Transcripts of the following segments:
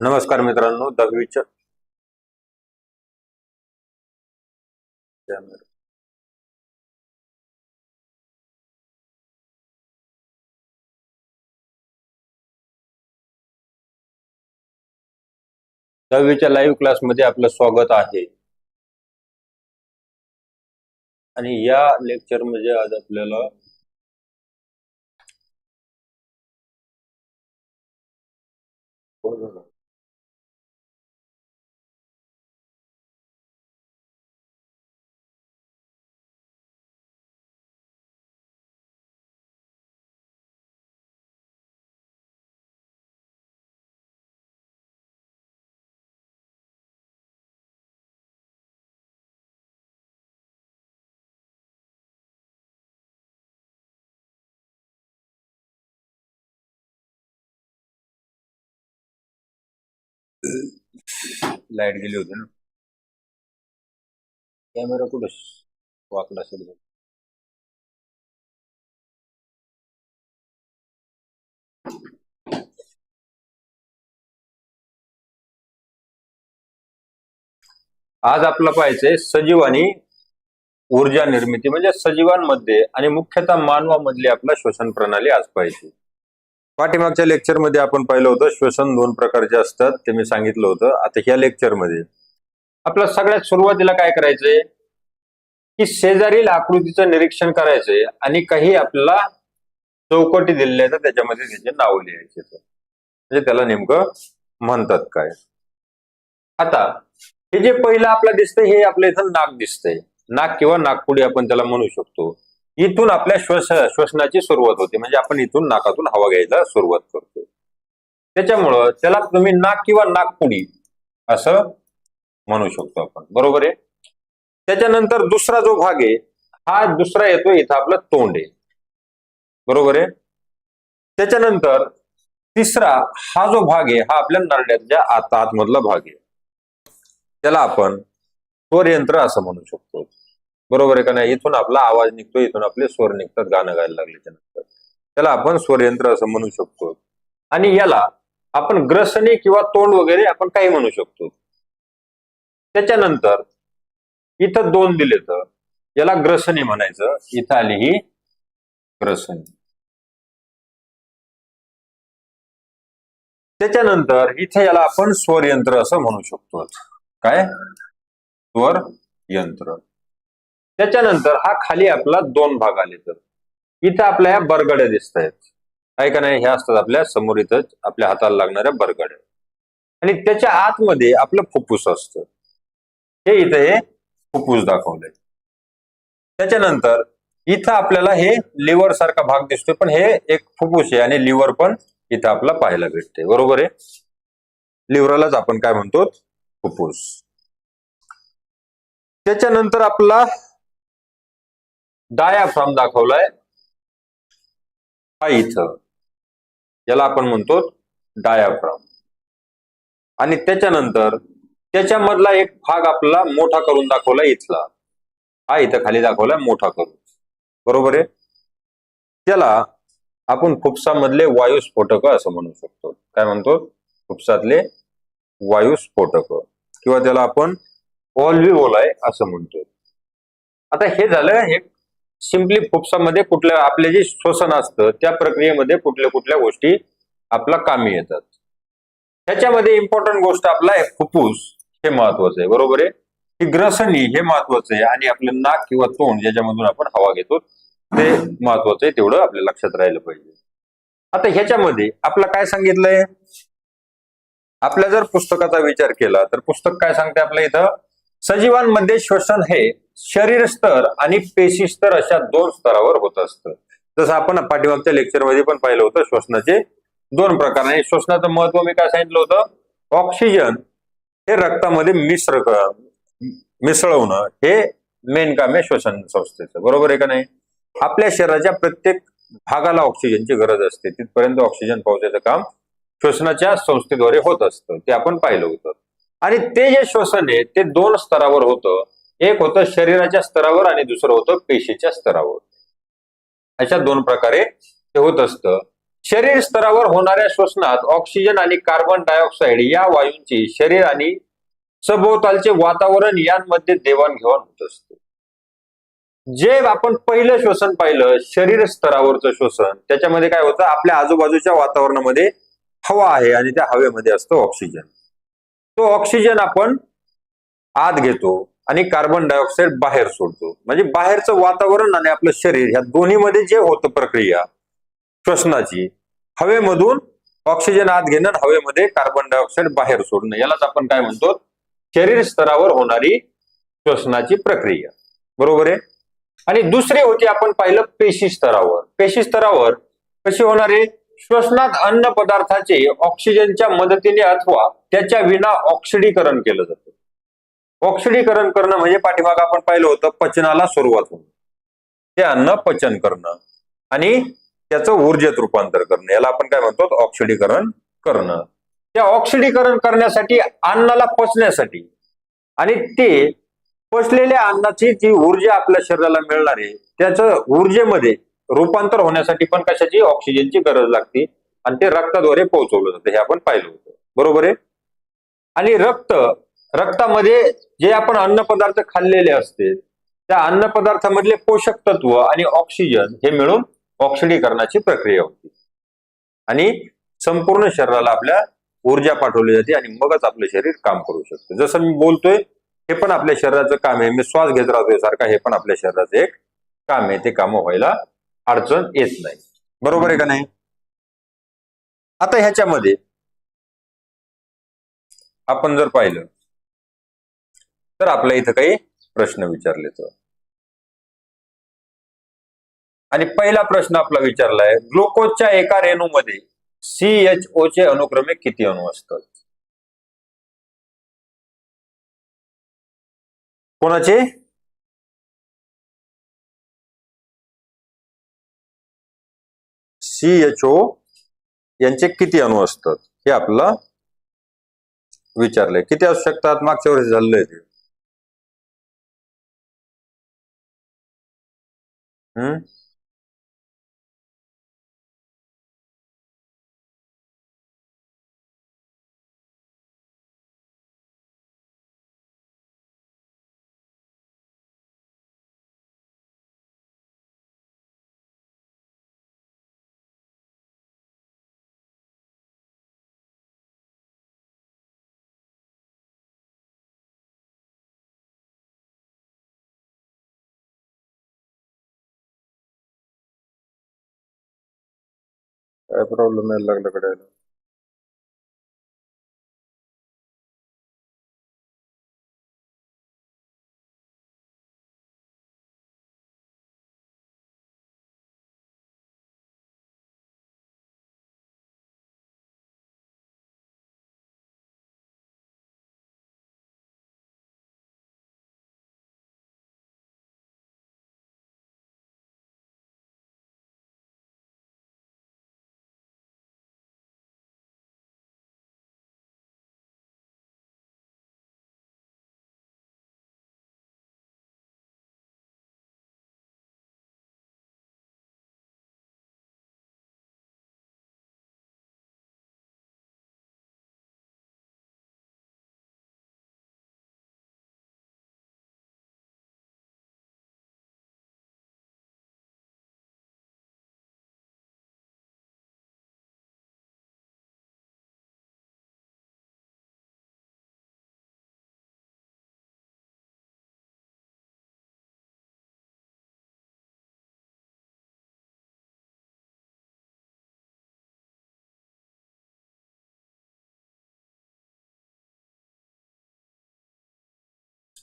नमस्कार मित्रांनो दहावीच्या दहावीच्या लाईव्ह क्लासमध्ये आपलं स्वागत आहे. आणि या लेक्चरमध्ये आज आपल्याला लाइट गेली होती ना. कॅमेरा कुठं वाकला असेल आज आपलं पाहायचंय सजीव आणि ऊर्जा निर्मिती म्हणजे सजीवांमध्ये आणि मुख्यतः मानवामधली आपला श्वसन प्रणाली आज पाहिजे पाठीमागच्या लेक्चरमध्ये आपण पाहिलं होतं श्वसन दोन प्रकारचे असतात ते मी सांगितलं होतं. आता ह्या लेक्चरमध्ये सगळ्यात सुरुवातीला काय करायचंय? की शेजारील आकृतीचं निरीक्षण करायचंय आणि काही आपल्याला चौकटी दिलेल्या आहेत त्याच्यामध्ये त्याचे नाव लिहायचे म्हणजे त्याला नेमकं म्हणतात काय. आता हे जे पहिलं आपलं दिसतंय हे आपल्या इथं नाक दिसतंय. नाक किंवा नागपुडी आपण त्याला म्हणू शकतो. इथून आपल्या श्वस श्वसनाची सुरुवात होते. म्हणजे आपण इथून नाकातून हवा घ्यायला सुरुवात करतो. त्याच्यामुळं त्याला तुम्ही नाक किंवा नागपुडी असं म्हणू शकतो आपण. बरोबर आहे? त्याच्यानंतर दुसरा जो भाग आहे हा दुसरा येतो इथं आपलं तोंड आहे. बरोबर आहे? त्याच्यानंतर तिसरा हा जो भाग आहे हा आपल्या नरड्याच्या आत आतमधला भाग आहे. त्याला आपण स्वरयंत्र असं म्हणू शकतो. बरोबर आहे का नाही? इथून आपला आवाज निघतो इथून आपले स्वर निघतात गाणं गायला लागल्याच्या नंतर. त्याला आपण स्वरयंत्र असं म्हणू शकतो. आणि याला आपण ग्रसनी किंवा तोंड वगैरे आपण काही म्हणू शकतो. त्याच्यानंतर इथं दोन दिले तर याला ग्रसनी म्हणायचं. इथं आली ही ग्रसनी. त्याच्यानंतर इथे याला आपण स्वरयंत्र असं म्हणू शकतो. काय? स्वर यंत्र त्याच्यानंतर हा खाली आपला दोन भाग आले तर. इथं आपल्या ह्या बरगड्या दिसत आहेत काय का नाही? ह्या असतात आपल्यासमोर इथं आपल्या हाताला लागणाऱ्या बरगड्या आणि त्याच्या आतमध्ये आपलं फुफ्फुस असतं. हे इथं हे फुफ्फुस दाखवलंय. त्याच्यानंतर इथं आपल्याला हे लिव्हर सारखा भाग दिसतोय पण हे एक फुफ्फुस आहे आणि लिव्हर पण इथं आपला पाहायला भेटते बरोबर आहे? लिव्हरालाच आपण काय म्हणतो? फुफ्फुस त्याच्यानंतर आपला डायाफ्राम दाखवलाय. हा इथं. याला आपण म्हणतो डायाफ्राम आणि त्याच्यानंतर त्याच्यामधला एक भाग आपला मोठा करून दाखवला इथला. हा इथं खाली दाखवलाय मोठा करून. बरोबर आहे? त्याला आपण फुफ्सामधले वायू स्फोटक असं म्हणू शकतो. काय म्हणतो? फुफ्सातले वायू स्फोटक किंवा त्याला आपण ऑल्व्हिओलाय असं म्हणतो. आता हे झालं एक सिम्पली फुफ्सामध्ये कुठल्या आपले जे श्वसन असतं त्या प्रक्रियेमध्ये कुठल्या कुठल्या गोष्टी आपला कामी येतात. ह्याच्यामध्ये इम्पॉर्टंट गोष्ट आपला आहे फुफ्फुस हे महत्वाचं आहे बरोबर आहे? की ग्रसनी हे महत्वाचं आहे आणि आपलं नाक किंवा तोंड ज्याच्यामधून आपण हवा घेतो ते महत्वाचं आहे तेवढं आपल्या लक्षात राहिलं पाहिजे. आता ह्याच्यामध्ये आपलं काय सांगितलंय? आपल्या जर पुस्तकाचा विचार केला तर पुस्तक काय सांगते आपल्या इथं? सजीवांमध्ये श्वसन हे शरीर स्तर आणि पेशी स्तर अशा दोन स्तरावर होत असतं. जसं आपण पाठीमागच्या लेक्चरमध्ये पण पाहिलं होतं श्वसनाचे दोन प्रकार आणि श्वसनाचं महत्त्व मी काय सांगितलं होतं? ऑक्सिजन हे रक्तामध्ये मिश्र मिसळवणं हे मेन काम आहे श्वसन संस्थेचं. बरोबर आहे का नाही? आपल्या शरीराच्या प्रत्येक भागाला ऑक्सिजनची गरज असते. तिथपर्यंत ऑक्सिजन पोहोचायचं काम श्वसनाच्या संस्थेद्वारे होत असतं. ते आपण पाहिलं होतं. आणि ते जे श्वसन आहे ते दोन स्तरावर होतं. एक होतं शरीराच्या स्तरावर आणि दुसरं होतं पेशीच्या स्तरावर. अशा दोन प्रकारे ते होत असतं. शरीर स्तरावर होणाऱ्या श्वसनात ऑक्सिजन आणि कार्बन डायऑक्साईड या वायूंची शरीर आणि सभोवतालचे वातावरण यांमध्ये देवाणघेवाण होत असते. जे आपण पहिलं श्वसन पाहिलं शरीर स्तरावरचं श्वसन त्याच्यामध्ये काय होतं? आपल्या आजूबाजूच्या वातावरणामध्ये हवा आहे आणि त्या हवेमध्ये असतो ऑक्सिजन तो ऑक्सिजन आपण आत घेतो आणि कार्बन डायऑक्साईड बाहेर सोडतो. म्हणजे बाहेरचं वातावरण आणि आपलं शरीर ह्या दोन्हीमध्ये जे होतं प्रक्रिया श्वसनाची हवेमधून ऑक्सिजन आत घेणं आणि हवेमध्ये कार्बन डायऑक्साईड बाहेर सोडणं. यालाच आपण काय म्हणतो? शरीर स्तरावर होणारी श्वसनाची प्रक्रिया. बरोबर आहे? आणि दुसरी होती आपण पाहिलं पेशी स्तरावर. पेशी स्तरावर कशी होणारे श्वसनात अन्न पदार्थाचे ऑक्सिजनच्या मदतीने अथवा त्याच्या विना ऑक्सिडीकरण केलं जातं. ऑक्सिडीकरण करणं म्हणजे पाठीमाग आपण पाहिलं होतं पचनाला सुरुवात होणं. ते अन्न पचन करणं आणि त्याचं ऊर्जेत रूपांतर करणं. याला आपण काय म्हणतो? ऑक्सिडीकरण करणं. त्या ऑक्सिडीकरण करण्यासाठी अन्नाला पचण्यासाठी आणि ते पचलेल्या अन्नाची जी ऊर्जा आपल्या शरीराला मिळणार आहे त्याचं ऊर्जेमध्ये रूपांतर होण्यासाठी पण कशाची? ऑक्सिजनची गरज लागते. आणि ते रक्ताद्वारे पोहोचवलं जातं. हे आपण पाहिलं होतं. बरोबर आहे? आणि रक्त रक्तामध्ये जे आपण अन्नपदार्थ खाल्लेले असते त्या अन्नपदार्थामधले पोषक तत्व आणि ऑक्सिजन हे मिळून ऑक्सिडीकरणाची प्रक्रिया होती. आणि संपूर्ण शरीराला आपल्या ऊर्जा पाठवली जाते आणि मगच आपलं शरीर काम करू शकतं. जसं मी बोलतोय हे पण आपल्या शरीराचं काम आहे. मी श्वास घेत राहतोय सारखा हे पण आपल्या शरीराचं एक काम आहे. ते काम व्हायला अडचण येत नाही. बरोबर आहे का नाही? आता ह्याच्यामध्ये आपण जर पाहिलं तर आपल्या इथं काही प्रश्न विचारले तर आणि पहिला प्रश्न आपला विचारलाय ग्लुकोजच्या एका रेणूमध्ये सीएचओ चे अनुक्रमे किती अणू असतात? कोणाचे? सी एच ओ यांचे किती अणू असतात? हे आपलं विचारलंय. किती असू शकतात? मागच्या वर्षी झालेले ते. हम्म? പ്രോബ്ലമേ അല്ല അവരുടെ കടയിൽ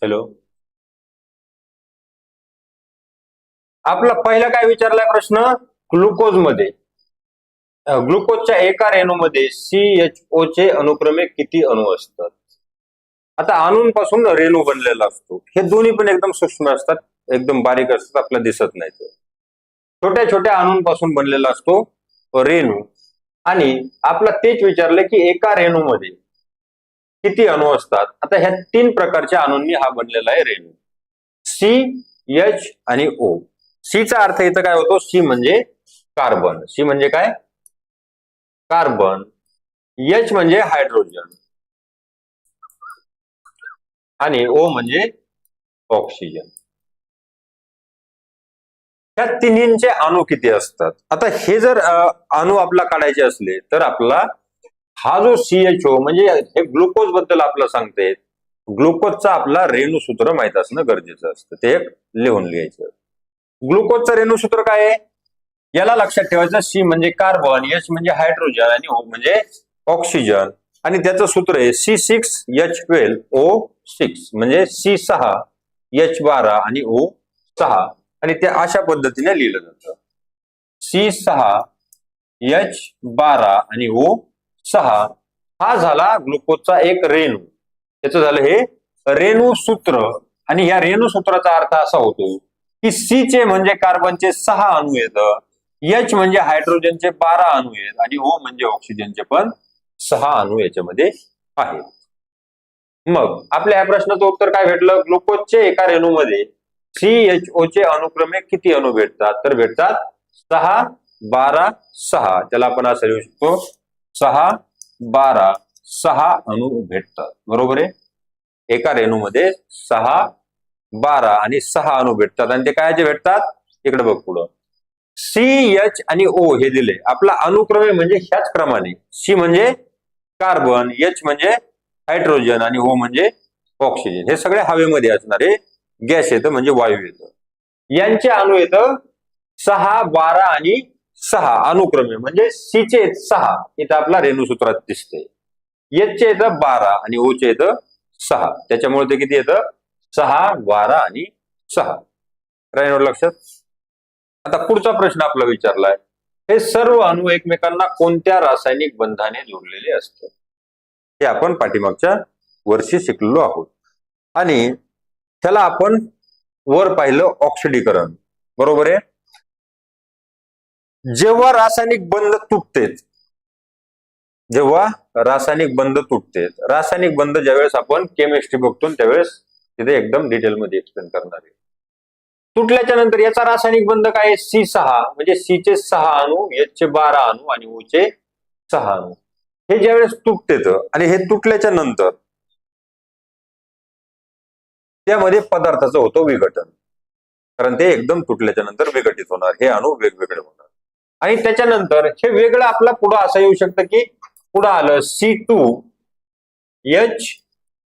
हॅलो आपला पहिला काय विचारलाय प्रश्न? ग्लुकोजमध्ये. ग्लुकोजच्या एका रेणूमध्ये ओ चे अनुक्रमे किती अणू असतात? आता अणूंपासून रेणू बनलेला असतो. हे दोन्ही पण एकदम सूक्ष्म असतात एकदम बारीक असतात आपल्याला दिसत नाही ते. छोट्या छोट्या अणूंपासून बनलेला असतो रेणू. आणि आपला तेच विचारलं की एका रेणूमध्ये किती अणू असतात? आता ह्या तीन प्रकारच्या अणूंनी हा बनलेला आहे रेणू. सी एच आणि ओ सी चा अर्थ इथं काय होतो? सी म्हणजे कार्बन. सी म्हणजे काय? कार्बन. एच म्हणजे हायड्रोजन. आणि ओ म्हणजे ऑक्सिजन. ह्या तिन्हींचे अणू किती असतात? आता हे जर अणू आपला काढायचे असले तर आपला हा जो सीएचओ म्हणजे हे ग्लुकोजबद्दल आपलं सांगते. ग्लुकोजचा आपला रेणूसूत्र माहीत असणं गरजेचं असतं. ते एक लिहून लिहायचं. ग्लुकोजचं रेणूसूत्र काय आहे? याला लक्षात ठेवायचं सी म्हणजे कार्बन एच म्हणजे हायड्रोजन आणि ओ म्हणजे ऑक्सिजन आणि त्याचं सूत्र आहे C six H twelve O six म्हणजे सी सहा एच बारा आणि ओ सहा आणि ते अशा पद्धतीने लिहिलं जातं. सी सहा एच बारा आणि ओ सहा हा झाला ग्लुकोजचा एक रेणू. त्याचं झालं हे रेणू सूत्र आणि ह्या रेणू सूत्राचा अर्थ असा होतो की सी चे म्हणजे कार्बनचे सहा अणू येतं एच म्हणजे हायड्रोजनचे बारा अणू आहेत. आणि ओ म्हणजे ऑक्सिजनचे पण सहा अणू याच्यामध्ये आहेत. मग आपल्या या प्रश्नाचं उत्तर काय भेटलं? ग्लुकोजचे एका रेणूमध्ये सी एच ओ चे अनुक्रमे किती अणू भेटतात? तर भेटतात सहा बारा सहा. त्याला आपण असं लिहू शकतो. सहा बारा सहा अणू भेटतात. बरोबर आहे? एका रेणूमध्ये सहा बारा आणि सहा अणू भेटतात. आणि ते काय जे भेटतात? इकडे बघ पुढं. सी एच आणि ओ हे दिले. आपला अनुक्रमे म्हणजे ह्याच क्रमाने. सी म्हणजे कार्बन एच म्हणजे हायड्रोजन आणि ओ म्हणजे ऑक्सिजन. हे सगळे हवेमध्ये असणारे गॅस येतं म्हणजे वायू येतं. यांचे अणू येतं सहा बारा आणि सहा अनुक्रमे म्हणजे सीचे सहा. इथं आपला रेणूसूत्रात दिसते येतचे येतं बारा आणि ओ चे येतं सहा. त्याच्यामुळे ते किती येतं? सहा बारा आणि सहा. राहिलं लक्षात? आता पुढचा प्रश्न आपला विचारलाय. हे सर्व अणू एकमेकांना कोणत्या रासायनिक बंधाने जोडलेले असतात? हे आपण पाठीमागच्या वर्षी शिकलेलो आहोत. आणि त्याला आपण वर पाहिलं ऑक्सिडीकरण. बरोबर आहे? जेव्हा रासायनिक बंध तुटतेत जेव्हा रासायनिक बंध तुटतेत रासायनिक बंध ज्यावेळेस आपण केमिस्ट्री बघतो त्यावेळेस तिथे एकदम डिटेलमध्ये एक्सप्लेन करणार आहे. तुटल्याच्या नंतर याचा रासायनिक बंध काय सी सहा म्हणजे सी चे सहा अणू एच चे बारा अणू आणि ओ चे सहा अणू. हे ज्यावेळेस तुटतेत आणि हे तुटल्याच्या नंतर त्यामध्ये पदार्थाचं होतं विघटन. कारण ते एकदम तुटल्याच्या नंतर विघटित होणार हे अणू वेगवेगळे होणार. आणि त्याच्यानंतर हे वेगळं आपला पुढं असं येऊ शकतं की पुढं आलं सी टू एच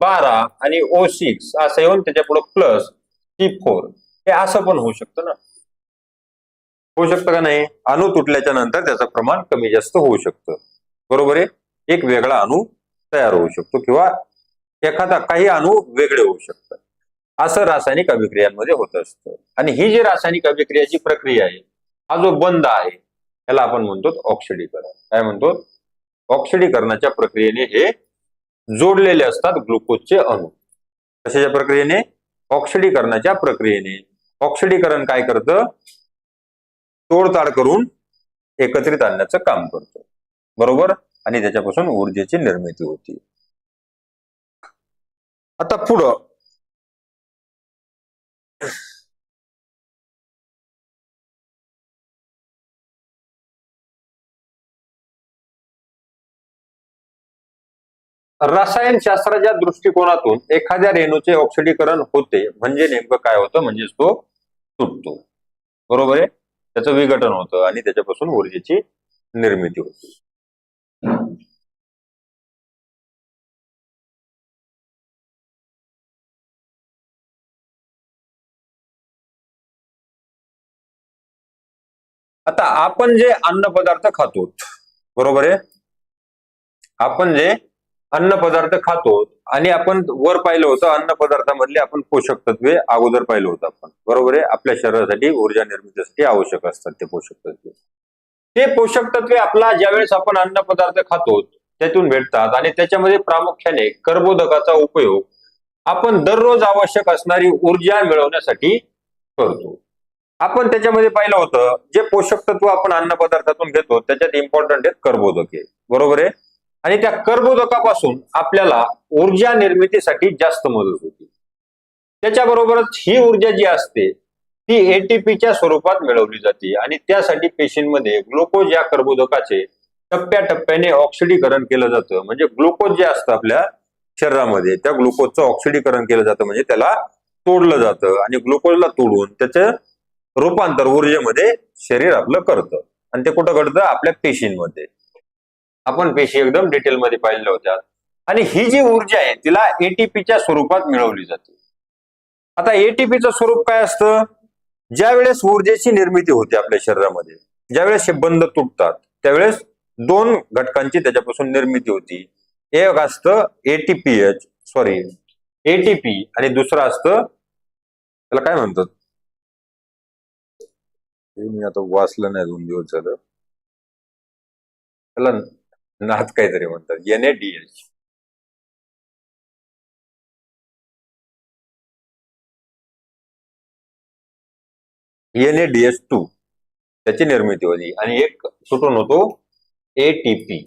बारा आणि ओ सिक्स असं येऊन त्याच्या पुढे प्लस सी फोर हे असं पण होऊ शकतं ना. होऊ शकतं का नाही? अणू तुटल्याच्या नंतर त्याचं प्रमाण कमी जास्त होऊ शकतं. बरोबर आहे? एक वेगळा अणू तयार होऊ शकतो किंवा एखादा काही अणू वेगळे होऊ शकतात. असं रासायनिक अभिक्रियांमध्ये होत असतं. आणि ही जी रासायनिक अभिक्रियाची प्रक्रिया आहे हा जो बंद आहे त्याला आपण म्हणतो ऑक्सिडीकरण. काय म्हणतो? ऑक्सिडीकरणाच्या प्रक्रियेने हे जोडलेले असतात ग्लुकोजचे अणू. कशाच्या प्रक्रियेने? ऑक्सिडीकरणाच्या प्रक्रियेने. ऑक्सिडीकरण काय करतं? तोडताड करून एकत्रित आणण्याचं काम करतं. बरोबर? आणि त्याच्यापासून ऊर्जेची निर्मिती होती. आता पुढं रसायनशास्त्राच्या दृष्टिकोनातून एखाद्या रेणूचे ऑक्सिडीकरण होते. म्हणजे नेमकं काय होतं? म्हणजेच तो तुटतो. बरोबर आहे? त्याचं विघटन होतं आणि त्याच्यापासून ऊर्जेची निर्मिती होते. आता आपण जे अन्न पदार्थ खातो बरोबर आहे? आपण जे अन्न पदार्थ खातो आणि आपण वर पाहिलं होतं अन्न पदार्थामधले आपण पोषक तत्वे अगोदर पाहिलं होतं आपण. बरोबर आहे? आपल्या शरीरासाठी ऊर्जा निर्मितीसाठी आवश्यक असतात ते पोषक तत्वे. ते पोषक तत्वे आपला ज्यावेळेस आपण अन्न पदार्थ खातो त्यातून भेटतात आणि त्याच्यामध्ये प्रामुख्याने कर्बोदकाचा उपयोग आपण दररोज आवश्यक असणारी ऊर्जा मिळवण्यासाठी करतो. आपण त्याच्यामध्ये पाहिलं होतं जे पोषक तत्व आपण अन्न पदार्थातून घेतो त्याच्यात इम्पॉर्टंट आहेत कर्बोदके. बरोबर आहे? आणि त्या कर्बोदकापासून आपल्याला ऊर्जा निर्मितीसाठी जास्त मदत होती. त्याच्याबरोबरच ही ऊर्जा जी असते ती एटीपीच्या स्वरूपात मिळवली जाते आणि त्यासाठी पेशींमध्ये ग्लुकोज या कर्बोदकाचे टप्प्याटप्प्याने ऑक्सिडीकरण केलं जातं. म्हणजे ग्लुकोज जे असतं आपल्या शरीरामध्ये त्या ग्लुकोजचं ऑक्सिडीकरण केलं जातं. म्हणजे त्याला तोडलं जातं आणि ग्लुकोजला तोडून त्याचं रूपांतर ऊर्जेमध्ये शरीर आपलं करतं. आणि ते कुठं घडतं? आपल्या पेशींमध्ये. आपण पेशी एकदम डिटेलमध्ये पाहिलेल्या होत्या. आणि ही जी ऊर्जा आहे तिला एटीपीच्या स्वरूपात मिळवली जाते. आता एटीपीचं स्वरूप काय असतं? ज्या वेळेस ऊर्जेची निर्मिती होते आपल्या शरीरामध्ये ज्यावेळेस हे बंध तुटतात त्यावेळेस दोन घटकांची त्याच्यापासून निर्मिती होती. एक असतं एटीपीएच सॉरी एटीपी आणि दुसरं असतं त्याला काय म्हणतात? मी आता वाचलं नाही दोन दिवस झालं. त्याला नाथ काहीतरी म्हणतात. N A DS N A D S two त्याची निर्मिती होती. आणि एक सुटून होतो. एटीपी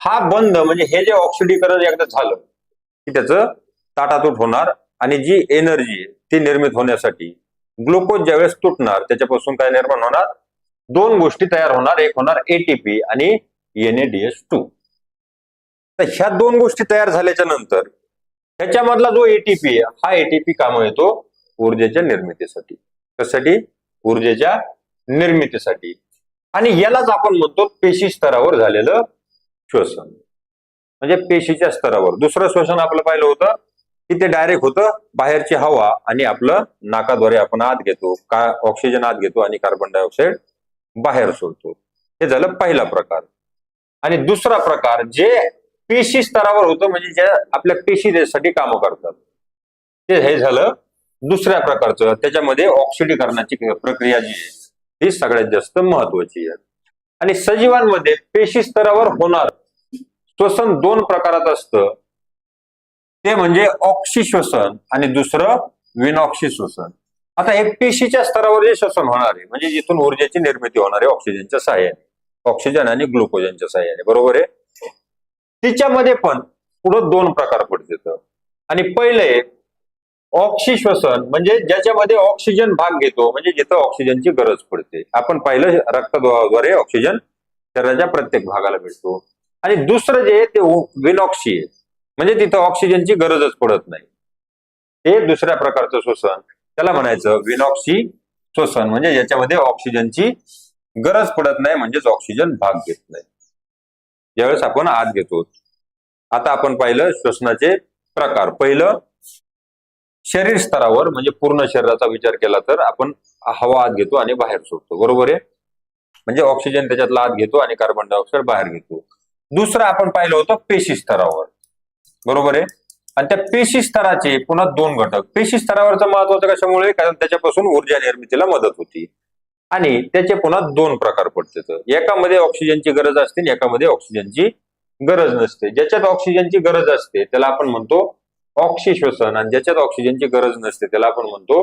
हा बंद म्हणजे हे जे ऑक्सिडीकरण एकदा झालं की त्याचं ताटातूट होणार आणि जी एनर्जी आहे ती निर्मित होण्यासाठी ग्लुकोज ज्यावेळेस तुटणार त्याच्यापासून काय निर्माण होणार? दोन गोष्टी तयार होणार. एक होणार एटीपी आणि एनएडीएस टू तर ह्या दोन गोष्टी तयार झाल्याच्यानंतर ह्याच्यामधला जो एटीपी हा एटीपी काम येतो ऊर्जेच्या निर्मितीसाठी. कशासाठी? ऊर्जेच्या निर्मितीसाठी. आणि यालाच आपण म्हणतो पेशी स्तरावर झालेलं श्वसन. म्हणजे पेशीच्या स्तरावर. दुसरं श्वसन आपलं पाहिलं होतं की ते डायरेक्ट होतं बाहेरची हवा आणि आपलं नाकाद्वारे आपण आत घेतो का ऑक्सिजन आत घेतो आणि कार्बन डायऑक्साईड बाहेर सोडतो. हे झालं पहिला प्रकार. आणि दुसरा प्रकार जे पेशी स्तरावर होतं म्हणजे ज्या आपल्या पेशी त्यासाठी कामं करतात. ते हे झालं दुसऱ्या प्रकारचं. त्याच्यामध्ये ऑक्सिडीकरणाची प्रक्रिया जी आहे ही सगळ्यात जास्त महत्वाची आहे. आणि सजीवांमध्ये पेशी स्तरावर होणार श्वसन दोन प्रकारात असतं. ते म्हणजे ऑक्सिश्वसन आणि दुसरं विनॉक्सी श्वसन. आता एक पेशीच्या स्तरावर जे श्वसन होणार आहे. म्हणजे जिथून ऊर्जेची निर्मिती होणार आहे ऑक्सिजनच्या सहाय्याने. ऑक्सिजन आणि ग्लुकोजनच्या सहाय्याने. बरोबर आहे? तिच्यामध्ये पण पुढं दोन प्रकार पडतात आणि पहिले ऑक्सी श्वसन म्हणजे ज्याच्यामध्ये ऑक्सिजन भाग घेतो म्हणजे जिथं ऑक्सिजनची गरज पडते. आपण पाहिलं रक्तद्वारे ऑक्सिजन शरीराच्या प्रत्येक भागाला भेटतो आणि दुसरं जे ते विनॉक्सी आहे. म्हणजे तिथं ऑक्सिजनची गरजच पडत नाही. हे दुसऱ्या प्रकारचं श्वसन. त्याला म्हणायचं विनॉक्सी श्वसन. म्हणजे याच्यामध्ये ऑक्सिजनची गरज पडत नाही म्हणजेच ऑक्सिजन भाग घेत नाही. ज्यावेळेस आपण आत घेतो. आता आपण पाहिलं श्वसनाचे प्रकार. पहिलं शरीर स्तरावर म्हणजे पूर्ण शरीराचा विचार केला तर आपण हवा आत घेतो आणि बाहेर सोडतो. बरोबर आहे? म्हणजे ऑक्सिजन त्याच्यातला आत घेतो आणि कार्बन डायऑक्साईड बाहेर घेतो. दुसरं आपण पाहिलं होतं पेशी स्तरावर. बरोबर आहे? आणि त्या पेशी स्तराचे पुन्हा दोन घटक. पेशी स्तरावरचं महत्वाचं कशामुळे? कारण त्याच्यापासून ऊर्जा निर्मितीला मदत होती. आणि त्याचे पुन्हा दोन प्रकार पडतात. एकामध्ये ऑक्सिजनची गरज असते आणि एकामध्ये ऑक्सिजनची गरज नसते. ज्याच्यात ऑक्सिजनची गरज असते त्याला आपण म्हणतो ऑक्सी श्वसन आणि ज्याच्यात ऑक्सिजनची गरज नसते त्याला आपण म्हणतो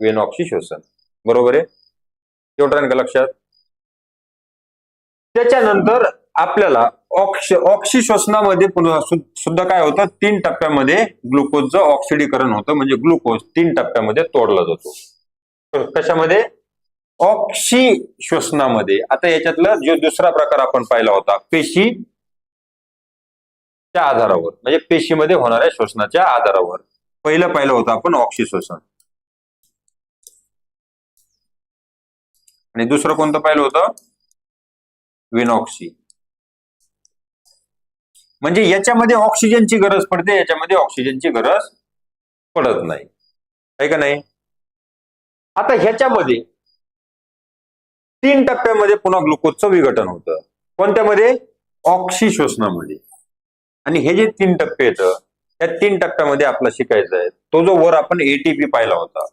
वेन श्वसन बरोबर आहे? एवढं का लक्षात? त्याच्यानंतर आपल्याला ऑक्ष ऑक्सी श्वसनामध्ये सुद्धा काय होतं? तीन टप्प्यामध्ये ग्लुकोजचं ऑक्सिडीकरण होतं. म्हणजे ग्लुकोज तीन टप्प्यामध्ये तोडला जातो. कशामध्ये? ऑक्सी श्वसनामध्ये आता याच्यातला जो दुसरा प्रकार आपण पाहिला होता पेशी च्या आधारावर. म्हणजे पेशीमध्ये होणाऱ्या श्वसनाच्या आधारावर. पहिलं पाहिलं होतं आपण ऑक्सी श्वसन आणि दुसरं कोणतं पाहिलं होतं? विनॉक्सी. म्हणजे याच्यामध्ये ऑक्सिजनची गरज पडते याच्यामध्ये ऑक्सिजनची गरज पडत नाही. आहे का नाही? आता ह्याच्यामध्ये तीन टप्प्यामध्ये पुन्हा ग्लुकोजचं विघटन होतं. कोणत्यामध्ये? ऑक्सी श्वसनामध्ये आणि हे जे तीन टप्पे येतं त्या तीन टप्प्यामध्ये आपला शिकायचं आहे. तो जो वर आपण एटीपी पाहिला होता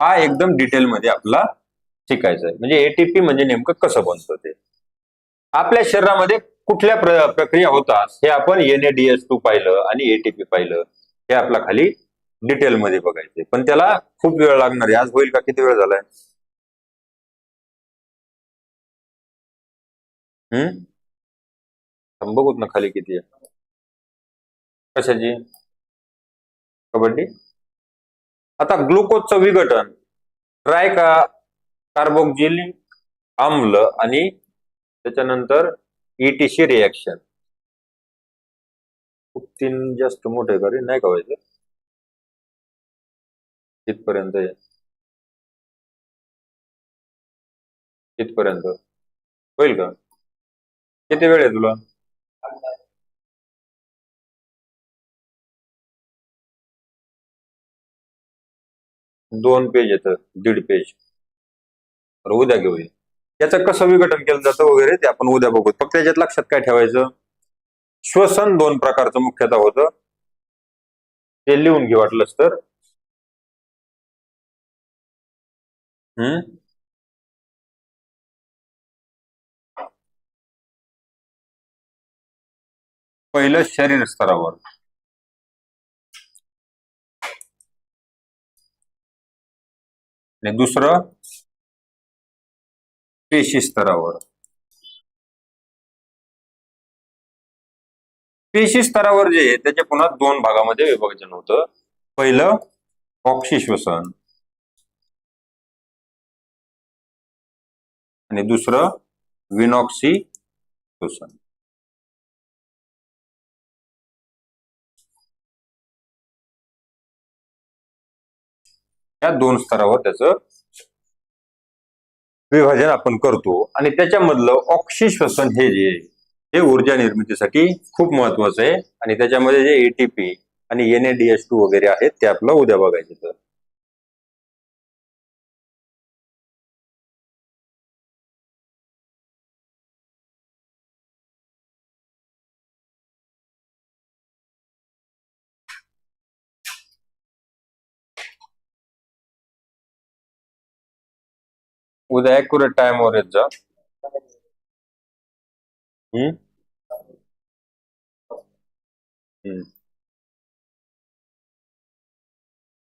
हा एकदम डिटेलमध्ये आपला शिकायचा आहे. म्हणजे एटीपी म्हणजे नेमकं कसं बनतं ते? आपल्या शरीरामध्ये कुठल्या प्र- प्रक्रिया होतात हे आपण एनएडीएस टू पाहिलं आणि एटीपी पाहिलं. हे आपला खाली डिटेलमध्ये बघायचे. पण त्याला खूप वेळ लागणार आहे. आज होईल का? किती वेळ झालाय? हम्म? बघूत ना खाली किती आहे. कशाची? कबड्डी? आता ग्लुकोजचं विघटन. ट्राय का कार्बोक्सिलिक आम्ल आणि त्याच्यानंतर ईटीसी रिॲक्शन खूप तीन जास्त मोठे करे नाही का व्हायचं? इथपर्यंत आहे. इथपर्यंत. होईल का? किती वेळ आहे तुला? दोन पेज येतं दीड पेज उद्या घेऊया. याचं कसं विघटन केलं जातं वगैरे ते आपण उद्या बघू. फक्त याच्यात लक्षात काय ठेवायचं? श्वसन दोन प्रकारचं मुख्यतः होतं. ते लिहून घे वाटलंच तर. हम्म? पहिलं शरीर स्तरावर. आणि दुसरं पेशी स्तरावर. पेशी स्तरावर जे आहे त्याचे पुन्हा दोन भागामध्ये विभाजन होतं. पहिलं ऑक्सी श्वसन आणि दुसरं विनॉक्सी श्वसन या दोन स्तरावर त्याचं विभाजन आपण करतो. आणि त्याच्यामधलं ऑक्सी श्वसन हे जे हे ऊर्जा निर्मितीसाठी खूप महत्वाचं आहे. आणि त्याच्यामध्ये जे एटीपी आणि एनएडीएस टू वगैरे आहेत ते आपलं उद्या बघायचे. with accurate time or job. Hmm? Hmm.